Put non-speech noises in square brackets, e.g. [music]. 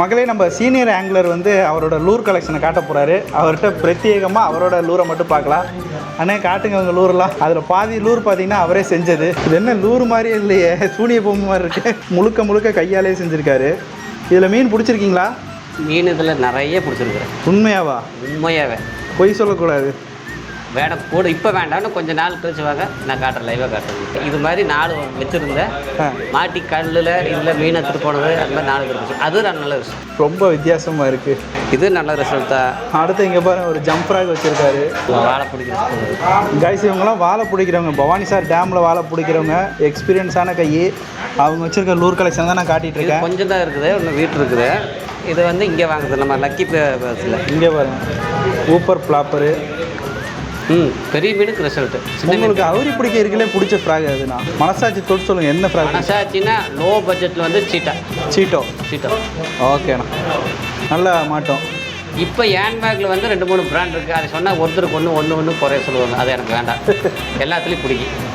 மகளே நம்ம சீனியர் ஆங்கிலர் வந்து அவரோட லூர் கலெக்ஷனை காட்ட போகிறாரு அவர்கிட்ட பிரத்யேகமாக அவரோட லூரை மட்டும் பார்க்கலாம். அண்ணே காட்டுங்க உங்கள் லூர்லாம் அதில் பாதி லூர் பார்த்தீங்கன்னா அவரே செஞ்சது. இது என்ன லூர் மாதிரியே இல்லையே. சூனிய பொம்மை மாதிரி இருக்கு. முழுக்க முழுக்க கையாலே செஞ்சுருக்காரு. இதில் மீன் பிடிச்சிருக்கீங்களா? மீன் இதில் நிறைய பிடிச்சிருக்குறேன். உண்மையாவா? உண்மையாகவே பொய் சொல்லக்கூடாது. வேடம் கூட இப்போ வேண்டாம்னு கொஞ்சம் நாள் கழிச்சு வாங்க. நான் காட்டுறேன் லைவாக காட்டுறேன். இது மாதிரி நாலு வச்சுருந்தேன். மாட்டி கல்லில் இதில் மீன் எடுத்துகிட்டு போனது அது மாதிரி நாலு பேர் அது நான் நல்ல விஷயம் ரொம்ப வித்தியாசமாக இருக்குது இது நல்ல ரிசல்ட் தான் அடுத்து இங்கே பாருங்க ஒரு ஜம்ப் ஃப்ராக் வச்சுருக்காரு. வாழை பிடிக்கிறது கைஸ் இவங்கெல்லாம் வாழை பிடிக்கிறவங்க. பவானி சார் டேமில் வாழை பிடிக்கிறவங்க. எக்ஸ்பீரியன்ஸான கை. அவங்க வச்சிருக்க லூர் கலெக்ஷன் தான் நான் காட்டிட்டு இது இருக்கேன். கொஞ்சம் தான் இருக்குது ஒன்று வீட்டு இருக்குது. இது வந்து இங்கே வாங்குது நம்ம லக்கி பேஸில் இங்கே பாருங்க. ஊப்பர் ஃப்ளாப்பரு ம். பெரிய மீனுக்கு மீன். உங்களுக்கு அவுரி பிடிக்க இருக்கலே பிடிச்ச ஃப்ராக் அதுண்ணா மனசாட்சி தொட்டு சொல்லுங்கள் என்ன ஃப்ராக் மனசாச்சின்னா லோ பட்ஜெட்டில் வந்து சீட்டா. சீட்டோ? சீட்டா. ஓகேண்ணா நல்லா மாட்டோம். இப்போ ஹேண்ட்பேக்கில் வந்து ரெண்டு மூணு பிராண்ட் இருக்குது அதை சொன்னால் ஒருத்தருக்கு ஒன்று ஒன்று ஒன்று குறைய சொல்லுவாங்க. அது எனக்கு வேண்டாம். [laughs] எல்லாத்துலேயும் பிடிக்கும்.